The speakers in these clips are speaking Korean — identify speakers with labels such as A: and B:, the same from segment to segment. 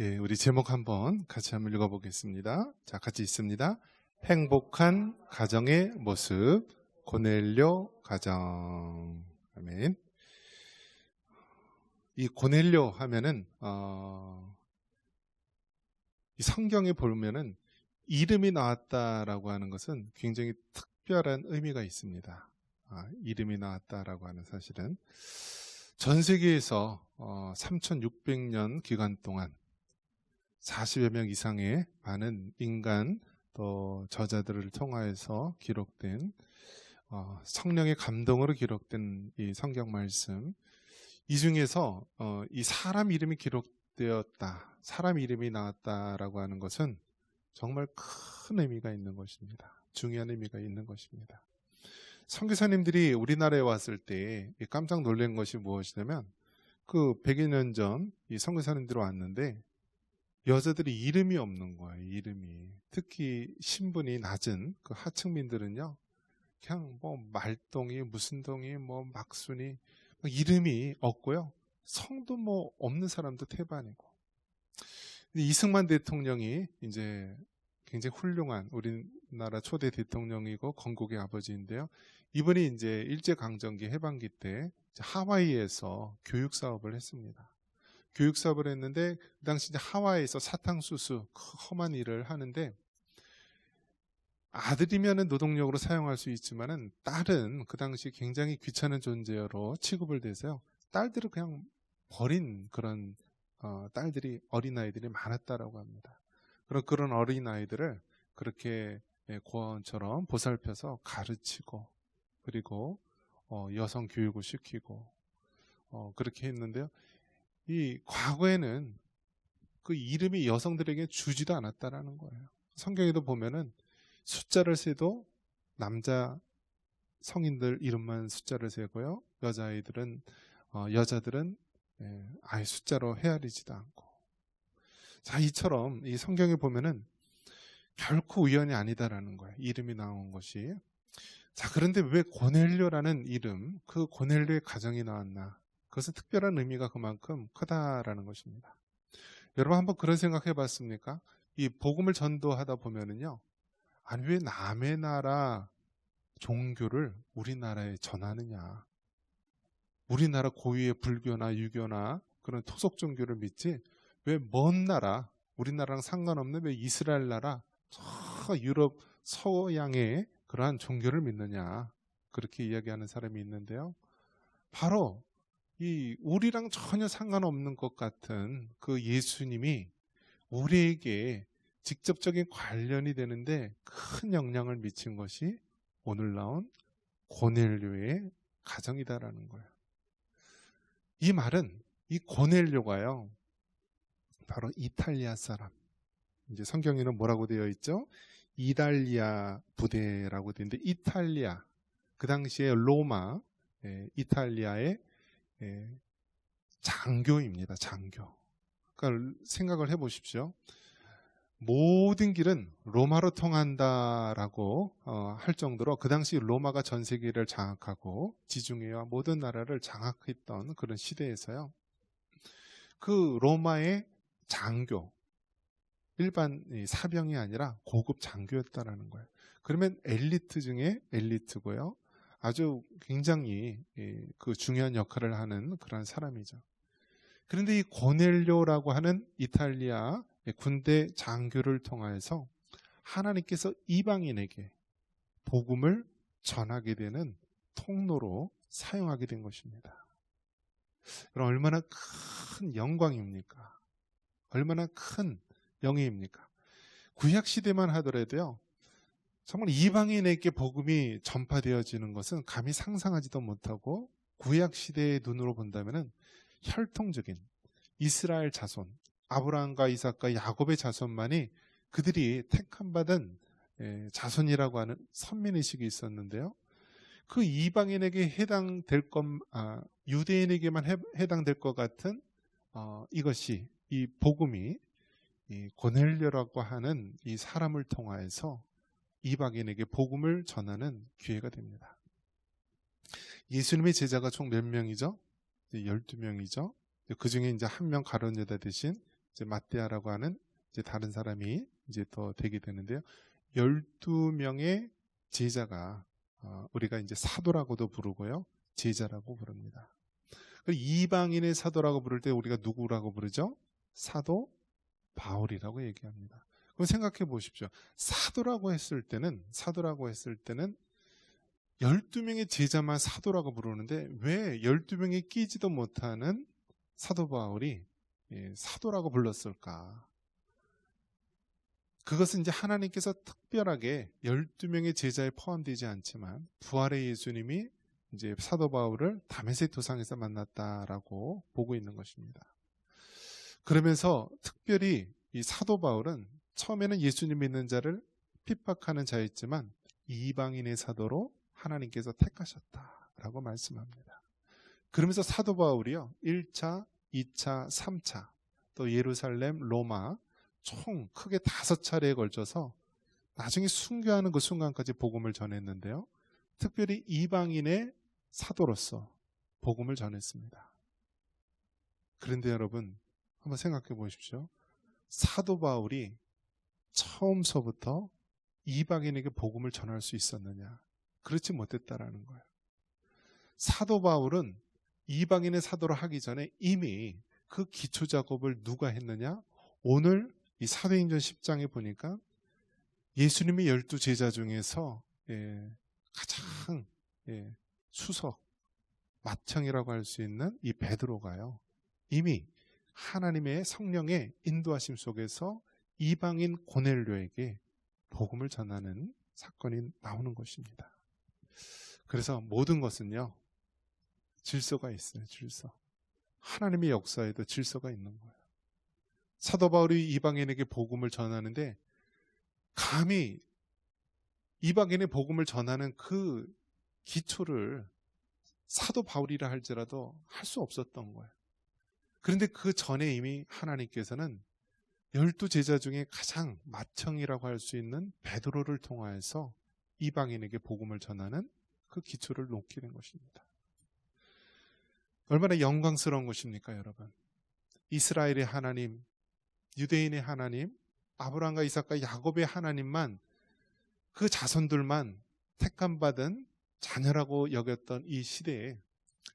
A: 예, 우리 제목 한번 같이 한번 읽어보겠습니다. 자, 같이 있습니다. 행복한 가정의 모습, 고넬료 가정. 아멘. 이 고넬료 하면은, 어, 이 성경에 보면은 이름이 나왔다라고 하는 것은 굉장히 특별한 의미가 있습니다. 아, 이름이 나왔다라고 하는 사실은 전 세계에서 어, 3,600년 기간 동안 40여 명 이상의 많은 인간 또 저자들을 통하여서 기록된 어, 성령의 감동으로 기록된 이 성경 말씀 이 중에서 어, 이 사람 이름이 기록되었다, 사람 이름이 나왔다라고 하는 것은 정말 큰 의미가 있는 것입니다. 중요한 의미가 있는 것입니다. 선교사님들이 우리나라에 왔을 때 깜짝 놀란 것이 무엇이냐면 그 100여 년 전 이 선교사님들이 왔는데 여자들이 이름이 없는 거예요. 이름이 특히 신분이 낮은 그 하층민들은요. 그냥 뭐 말동이 무슨 동이 뭐 막순이 이름이 없고요. 성도 뭐 없는 사람도 태반이고. 이승만 대통령이 이제 굉장히 훌륭한 우리나라 초대 대통령이고 건국의 아버지인데요. 이분이 이제 일제강점기 해방기 때 하와이에서 교육 사업을 했습니다. 교육 사업을 했는데 그 당시 하와이에서 사탕수수 험한 일을 하는데 아들이면은 노동력으로 사용할 수 있지만은 딸은 그 당시 굉장히 귀찮은 존재로 취급을 돼서요. 딸들을 그냥 버린 그런 어, 딸들이 어린 아이들이 많았다라고 합니다. 그런 그런 어린 아이들을 그렇게 예, 고아원처럼 보살펴서 가르치고 그리고 어, 여성 교육을 시키고 어, 그렇게 했는데요. 이 과거에는 그 이름이 여성들에게 주지도 않았다라는 거예요. 성경에도 보면은 숫자를 세도 남자 성인들 이름만 숫자를 세고요. 여자아이들은 어, 여자들은 예, 아예 숫자로 헤아리지도 않고. 자, 이처럼 이 성경에 보면은 결코 우연이 아니다라는 거예요. 이름이 나온 것이. 자, 그런데 왜 고넬료라는 이름, 그 고넬료의 가정이 나왔나? 그것은 특별한 의미가 그만큼 크다라는 것입니다. 여러분 한번 그런 생각 해 봤습니까? 이 복음을 전도하다 보면은요, 아니 왜 남의 나라 종교를 우리나라에 전하느냐? 우리나라 고유의 불교나 유교나 그런 토속 종교를 믿지 왜 먼 나라 우리나라랑 상관없는 왜 이스라엘 나라 저 유럽 서양의 그러한 종교를 믿느냐 그렇게 이야기하는 사람이 있는데요. 바로 이 우리랑 전혀 상관없는 것 같은 그 예수님이 우리에게 직접적인 관련이 되는데 큰 영향을 미친 것이 오늘 나온 고넬료의 가정이다라는 거예요. 이 말은 이 고넬료가요. 바로 이탈리아 사람. 이제 성경에는 뭐라고 되어 있죠? 이달리아 부대라고 되어 있는데 이탈리아 그 당시에 로마 예, 이탈리아의 예, 장교입니다. 장교. 그러니까 생각을 해보십시오. 모든 길은 로마로 통한다라고 어, 할 정도로 그 당시 로마가 전 세계를 장악하고 지중해와 모든 나라를 장악했던 그런 시대에서요. 그 로마의 장교, 일반 사병이 아니라 고급 장교였다라는 거예요. 그러면 엘리트 중에 엘리트고요. 아주 굉장히 그 중요한 역할을 하는 그런 사람이죠. 그런데 이 고넬료라고 하는 이탈리아 군대 장교를 통하여서 하나님께서 이방인에게 복음을 전하게 되는 통로로 사용하게 된 것입니다. 그럼 얼마나 큰 영광입니까? 얼마나 큰 영예입니까? 구약 시대만 하더라도요. 정말 이방인에게 복음이 전파되어지는 것은 감히 상상하지도 못하고 구약 시대의 눈으로 본다면은 혈통적인 이스라엘 자손, 아브라함과 이삭과 야곱의 자손만이 그들이 택함 받은 예, 자손이라고 하는 선민 의식이 있었는데요. 그 이방인에게 해당될 것, 아, 유대인에게만 해, 당될것 같은 어, 이것이 이 복음이 이 고넬료라고 하는 이 사람을 통하여서 이방인에게 복음을 전하는 기회가 됩니다. 예수님의 제자가 총 몇 명이죠? 12명이죠. 그 중에 이제 한 명 가론유다 대신 이제 마띠아라고 하는 이제 다른 사람이 이제 더 되게 되는데요. 12명의 제자가 어, 우리가 이제 사도라고도 부르고요. 제자라고 부릅니다. 그 이방인의 사도라고 부를 때 우리가 누구라고 부르죠? 사도 바울이라고 얘기합니다. 그럼 생각해 보십시오. 사도라고 했을 때는 사도라고 했을 때는 12명의 제자만 사도라고 부르는데 왜 12명이 끼지도 못하는 사도 바울이 예, 사도라고 불렀을까? 그것은 이제 하나님께서 특별하게 12명의 제자에 포함되지 않지만 부활의 예수님이 이제 사도 바울을 다메섹 도상에서 만났다라고 보고 있는 것입니다. 그러면서 특별히 이 사도 바울은 처음에는 예수님 믿는 자를 핍박하는 자였지만 이방인의 사도로 하나님께서 택하셨다라고 말씀합니다. 그러면서 사도 바울이요. 1차, 2차, 3차 또 예루살렘, 로마 총 크게 다섯 차례에 걸쳐서 나중에 순교하는 그 순간까지 복음을 전했는데요. 특별히 이방인의 사도로서 복음을 전했습니다. 그런데 여러분 한번 생각해 보십시오. 사도 바울이 처음서부터 이방인에게 복음을 전할 수 있었느냐? 그렇지 못했다라는 거예요. 사도 바울은 이방인의 사도를 하기 전에 이미 그 기초 작업을 누가 했느냐? 오늘 이 사도행전 10장에 보니까 예수님의 열두 제자 중에서 예, 가장 예, 수석 맏형이라고 할 수 있는 이 베드로가요. 이미 하나님의 성령의 인도하심 속에서 이방인 고넬료에게 복음을 전하는 사건이 나오는 것입니다. 그래서 모든 것은요, 질서가 있어요, 질서. 하나님의 역사에도 질서가 있는 거예요. 사도 바울이 이방인에게 복음을 전하는데, 감히 이방인의 복음을 전하는 그 기초를 사도 바울이라 할지라도 할 수 없었던 거예요. 그런데 그 전에 이미 하나님께서는 열두 제자 중에 가장 맏형이라고 할 수 있는 베드로를 통하여서 이방인에게 복음을 전하는 그 기초를 놓기는 것입니다. 얼마나 영광스러운 것입니까, 여러분? 이스라엘의 하나님, 유대인의 하나님, 아브라함과 이삭과 야곱의 하나님만 그 자손들만 택함 받은 자녀라고 여겼던 이 시대에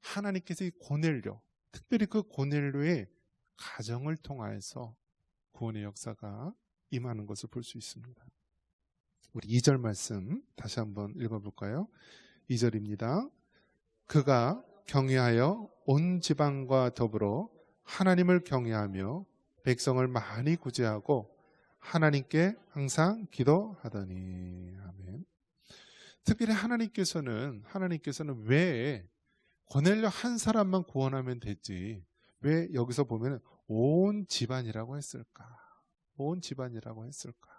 A: 하나님께서 이 고넬료, 특별히 그 고넬료의 가정을 통하여서 구원의 역사가 임하는 것을 볼 수 있습니다. 우리 2절 말씀 다시 한번 읽어볼까요? 2절입니다. 그가 경외하여 온 지방과 더불어 하나님을 경외하며 백성을 많이 구제하고 하나님께 항상 기도하더니 아멘. 특별히 하나님께서는 하나님께서는 왜 고넬료 한 사람만 구원하면 됐지 왜 여기서 보면 온 집안이라고 했을까? 온 집안이라고 했을까?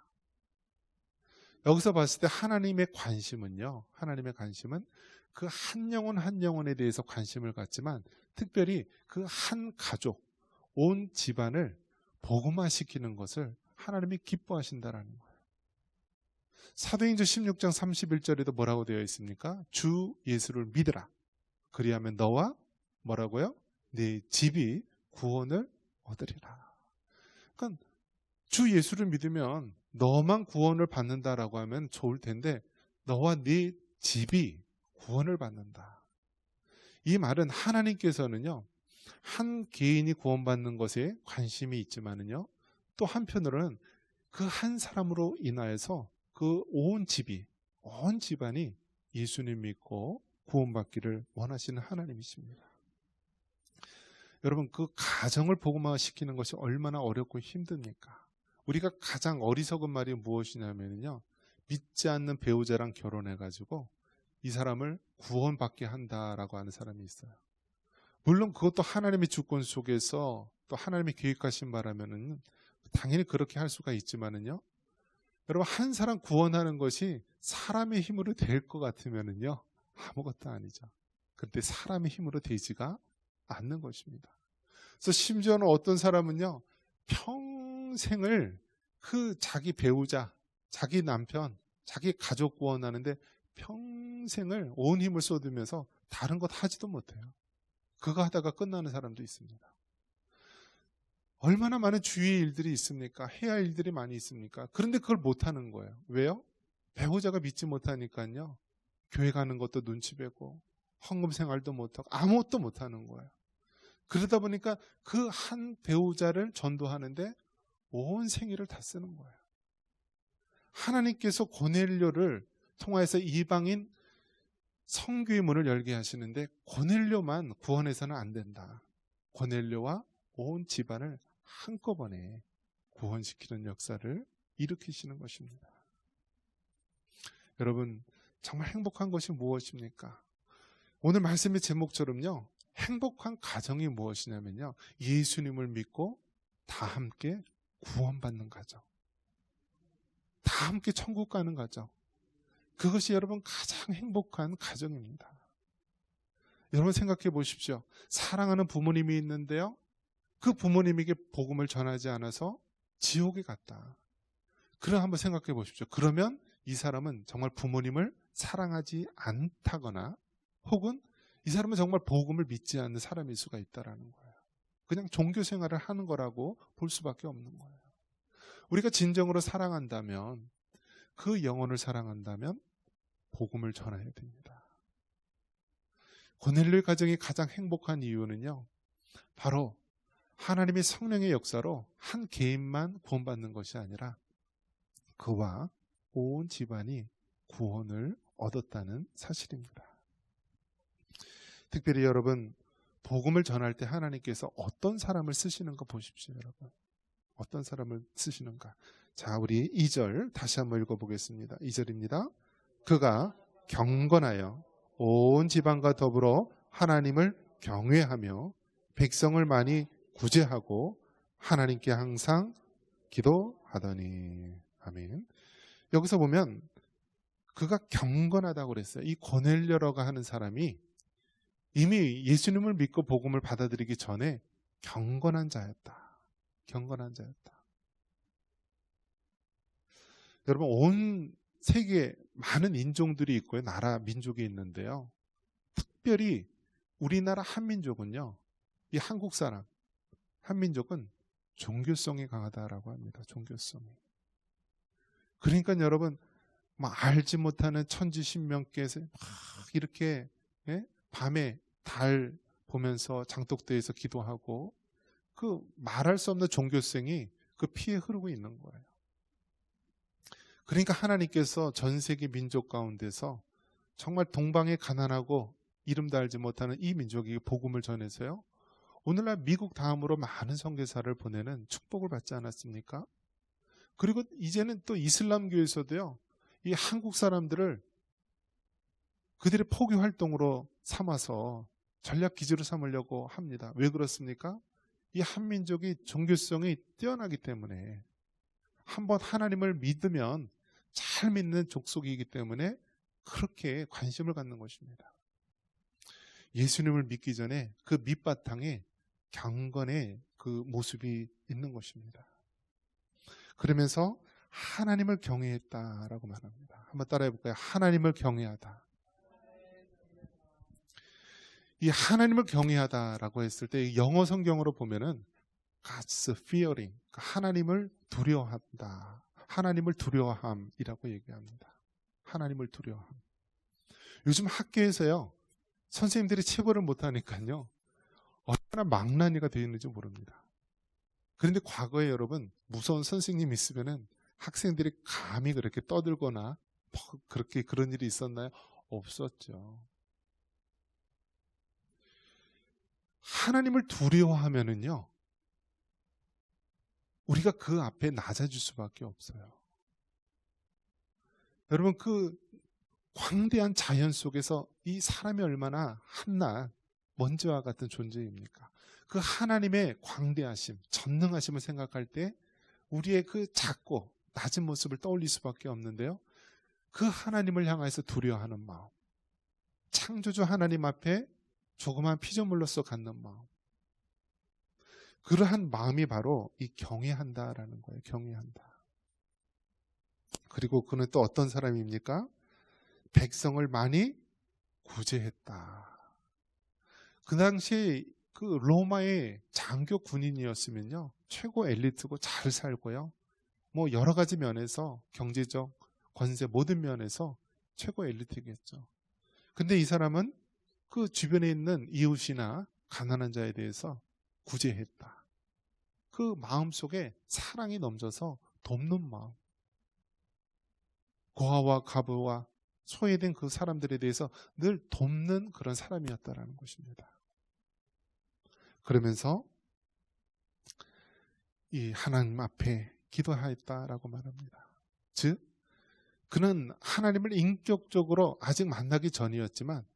A: 여기서 봤을 때 하나님의 관심은요. 하나님의 관심은 그 한 영혼 한 영혼에 대해서 관심을 갖지만 특별히 그 한 가족, 온 집안을 복음화시키는 것을 하나님이 기뻐하신다라는 거예요. 사도행전 16장 31절에도 뭐라고 되어 있습니까? 주 예수를 믿으라. 그리하면 너와 뭐라고요? 네 집이 구원을 얻으리라. 그러니까 주 예수를 믿으면 너만 구원을 받는다라고 하면 좋을 텐데 너와 네 집이 구원을 받는다. 이 말은 하나님께서는요. 한 개인이 구원받는 것에 관심이 있지만은요. 또 한편으로는 그 한 사람으로 인하여서 그 온 집이 온 집안이 예수님 믿고 구원받기를 원하시는 하나님이십니다. 여러분 그 가정을 복음화 시키는 것이 얼마나 어렵고 힘듭니까? 우리가 가장 어리석은 말이 무엇이냐면요. 믿지 않는 배우자랑 결혼해 가지고 이 사람을 구원받게 한다라고 하는 사람이 있어요. 물론 그것도 하나님의 주권 속에서 또 하나님의 계획하신 바라면은 당연히 그렇게 할 수가 있지만은요. 여러분 한 사람 구원하는 것이 사람의 힘으로 될 것 같으면은요. 아무것도 아니죠. 그런데 사람의 힘으로 되지가 않는 것입니다. 그래서 심지어는 어떤 사람은요, 평생을 그 자기 배우자, 자기 남편, 자기 가족 구원하는데 평생을 온 힘을 쏟으면서 다른 것 하지도 못해요. 그거 하다가 끝나는 사람도 있습니다. 얼마나 많은 주위의 일들이 있습니까? 해야 할 일들이 많이 있습니까? 그런데 그걸 못하는 거예요. 왜요? 배우자가 믿지 못하니까요. 교회 가는 것도 눈치 빼고 헌금 생활도 못하고 아무것도 못하는 거예요. 그러다 보니까 그 한 배우자를 전도하는데 온 생일을 다 쓰는 거예요. 하나님께서 고넬료를 통하여서 이방인 성교의 문을 열게 하시는데 고넬료만 구원해서는 안 된다. 고넬료와 온 집안을 한꺼번에 구원시키는 역사를 일으키시는 것입니다. 여러분, 정말 행복한 것이 무엇입니까? 오늘 말씀의 제목처럼요, 행복한 가정이 무엇이냐면요, 예수님을 믿고 다 함께 구원받는 가정. 다 함께 천국 가는 가정. 그것이 여러분 가장 행복한 가정입니다. 여러분 생각해 보십시오. 사랑하는 부모님이 있는데요. 그 부모님에게 복음을 전하지 않아서 지옥에 갔다. 그럼 한번 생각해 보십시오. 그러면 이 사람은 정말 부모님을 사랑하지 않다거나 혹은 이 사람은 정말 복음을 믿지 않는 사람일 수가 있다라는 거예요. 그냥 종교 생활을 하는 거라고 볼 수밖에 없는 거예요. 우리가 진정으로 사랑한다면 그 영혼을 사랑한다면 복음을 전해야 됩니다. 고넬료의 가정이 가장 행복한 이유는요. 바로 하나님의 성령의 역사로 한 개인만 구원받는 것이 아니라 그와 온 집안이 구원을 얻었다는 사실입니다. 특별히 여러분 복음을 전할 때 하나님께서 어떤 사람을 쓰시는가 보십시오, 여러분. 어떤 사람을 쓰시는가. 자, 우리 2절 다시 한번 읽어보겠습니다. 2절입니다. 그가 경건하여 온 지방과 더불어 하나님을 경외하며 백성을 많이 구제하고 하나님께 항상 기도하더니 아멘. 여기서 보면 그가 경건하다고 그랬어요. 이 고넬료라고 하는 사람이 이미 예수님을 믿고 복음을 받아들이기 전에 경건한 자였다. 경건한 자였다. 여러분 온 세계 많은 인종들이 있고요. 나라 민족이 있는데요. 특별히 우리나라 한민족은요. 이 한국 사람 한민족은 종교성이 강하다라고 합니다. 종교성이. 그러니까 여러분 막 알지 못하는 천지신명께서 막 이렇게 예? 밤에 달 보면서 장독대에서 기도하고 그 말할 수 없는 종교성이 그 피에 흐르고 있는 거예요. 그러니까 하나님께서 전 세계 민족 가운데서 정말 동방에 가난하고 이름도 알지 못하는 이 민족에게 복음을 전해서요. 오늘날 미국 다음으로 많은 선교사를 보내는 축복을 받지 않았습니까? 그리고 이제는 또 이슬람교에서도요. 이 한국 사람들을 그들의 포기 활동으로 삼아서 전략 기지로 삼으려고 합니다. 왜 그렇습니까? 이 한민족이 종교성이 뛰어나기 때문에 한번 하나님을 믿으면 잘 믿는 족속이기 때문에 그렇게 관심을 갖는 것입니다. 예수님을 믿기 전에 그 밑바탕에 경건의 그 모습이 있는 것입니다. 그러면서 하나님을 경외했다라고 말합니다. 한번 따라해 볼까요? 하나님을 경외하다. 이 하나님을 경외하다라고 했을 때 영어 성경으로 보면은 God's fearing, 그러니까 하나님을 두려워한다. 하나님을 두려워함이라고 얘기합니다. 하나님을 두려워함. 요즘 학교에서요, 선생님들이 체벌을 못하니까요, 얼마나 망나니가 되어 있는지 모릅니다. 그런데 과거에 여러분, 무서운 선생님 있으면은 학생들이 감히 그렇게 떠들거나 뭐 그렇게 그런 일이 있었나요? 없었죠. 하나님을 두려워하면은요, 우리가 그 앞에 낮아질 수밖에 없어요. 여러분, 그 광대한 자연 속에서 이 사람이 얼마나 한낱 먼지와 같은 존재입니까? 그 하나님의 광대하심, 전능하심을 생각할 때 우리의 그 작고 낮은 모습을 떠올릴 수밖에 없는데요. 그 하나님을 향해서 두려워하는 마음. 창조주 하나님 앞에 조그만 피조물로서 갖는 마음. 그러한 마음이 바로 이 경외한다라는 거예요. 경외한다. 그리고 그는 또 어떤 사람입니까? 백성을 많이 구제했다. 그 당시에 그 로마의 장교 군인이었으면요. 최고 엘리트고 잘 살고요. 뭐 여러 가지 면에서 경제적, 권세 모든 면에서 최고 엘리트겠죠. 근데 이 사람은 그 주변에 있는 이웃이나 가난한 자에 대해서 구제했다. 그 마음 속에 사랑이 넘쳐서 돕는 마음. 고아와 가부와 소외된 그 사람들에 대해서 늘 돕는 그런 사람이었다라는 것입니다. 그러면서 이 하나님 앞에 기도하였다라고 말합니다. 즉, 그는 하나님을 인격적으로 아직 만나기 전이었지만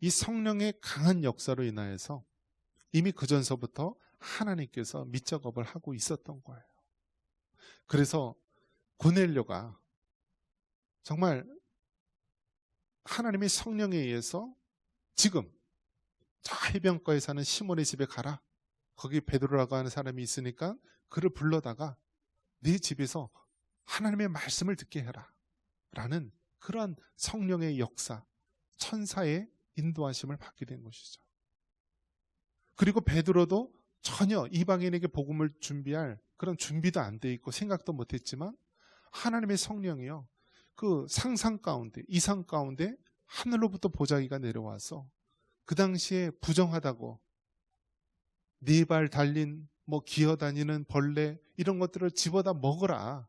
A: 이 성령의 강한 역사로 인하여서 이미 그 전서부터 하나님께서 밑작업을 하고 있었던 거예요. 그래서 고넬료가 정말 하나님의 성령에 의해서 지금 저 해변가에 사는 시몬의 집에 가라. 거기 베드로라고 하는 사람이 있으니까 그를 불러다가 네 집에서 하나님의 말씀을 듣게 해라. 라는 그러한 성령의 역사, 천사의 인도하심을 받게 된 것이죠. 그리고 베드로도 전혀 이방인에게 복음을 준비할 그런 준비도 안 돼 있고 생각도 못 했지만 하나님의 성령이요. 그 상상 가운데, 이상 가운데 하늘로부터 보자기가 내려와서 그 당시에 부정하다고 네 발 달린 뭐 기어다니는 벌레 이런 것들을 집어다 먹어라.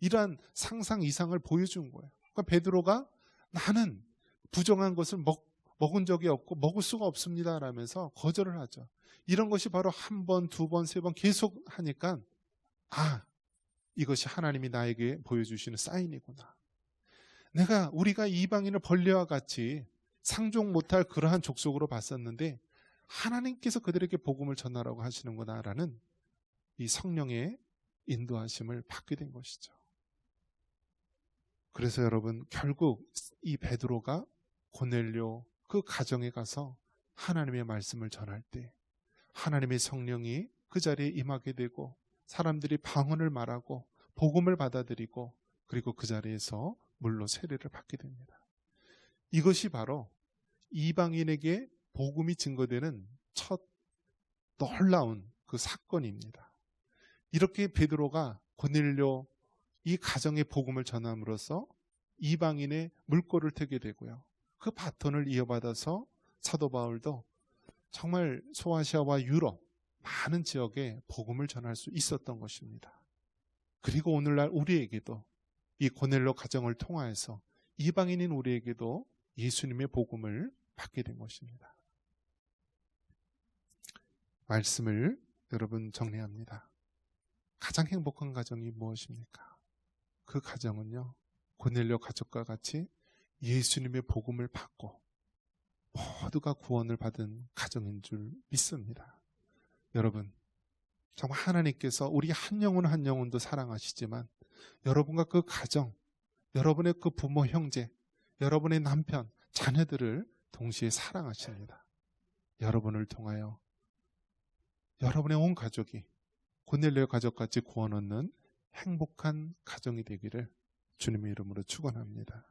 A: 이러한 상상 이상을 보여준 거예요. 그러니까 베드로가 나는 부정한 것을 먹, 먹은 적이 없고 먹을 수가 없습니다. 라면서 거절을 하죠. 이런 것이 바로 한 번, 두 번, 세 번 계속 하니까 아, 이것이 하나님이 나에게 보여주시는 사인이구나. 내가 우리가 이방인을 벌레와 같이 상종 못할 그러한 족속으로 봤었는데 하나님께서 그들에게 복음을 전하라고 하시는구나라는 이 성령의 인도하심을 받게 된 것이죠. 그래서 여러분 결국 이 베드로가 고넬료 그 가정에 가서 하나님의 말씀을 전할 때 하나님의 성령이 그 자리에 임하게 되고 사람들이 방언을 말하고 복음을 받아들이고 그리고 그 자리에서 물로 세례를 받게 됩니다. 이것이 바로 이방인에게 복음이 증거되는 첫 놀라운 그 사건입니다. 이렇게 베드로가 고넬료 이 가정의 복음을 전함으로써 이방인의 물꼬를 트게 되고요. 그 바톤을 이어받아서 사도 바울도 정말 소아시아와 유럽 많은 지역에 복음을 전할 수 있었던 것입니다. 그리고 오늘날 우리에게도 이 고넬로 가정을 통하여서 이방인인 우리에게도 예수님의 복음을 받게 된 것입니다. 말씀을 여러분 정리합니다. 가장 행복한 가정이 무엇입니까? 그 가정은요, 고넬료 가족과 같이 예수님의 복음을 받고 모두가 구원을 받은 가정인 줄 믿습니다. 여러분, 정말 하나님께서 우리 한 영혼 한 영혼도 사랑하시지만 여러분과 그 가정, 여러분의 그 부모, 형제, 여러분의 남편, 자녀들을 동시에 사랑하십니다. 여러분을 통하여 여러분의 온 가족이 고넬레 가족같이 구원 얻는 행복한 가정이 되기를 주님의 이름으로 축원합니다.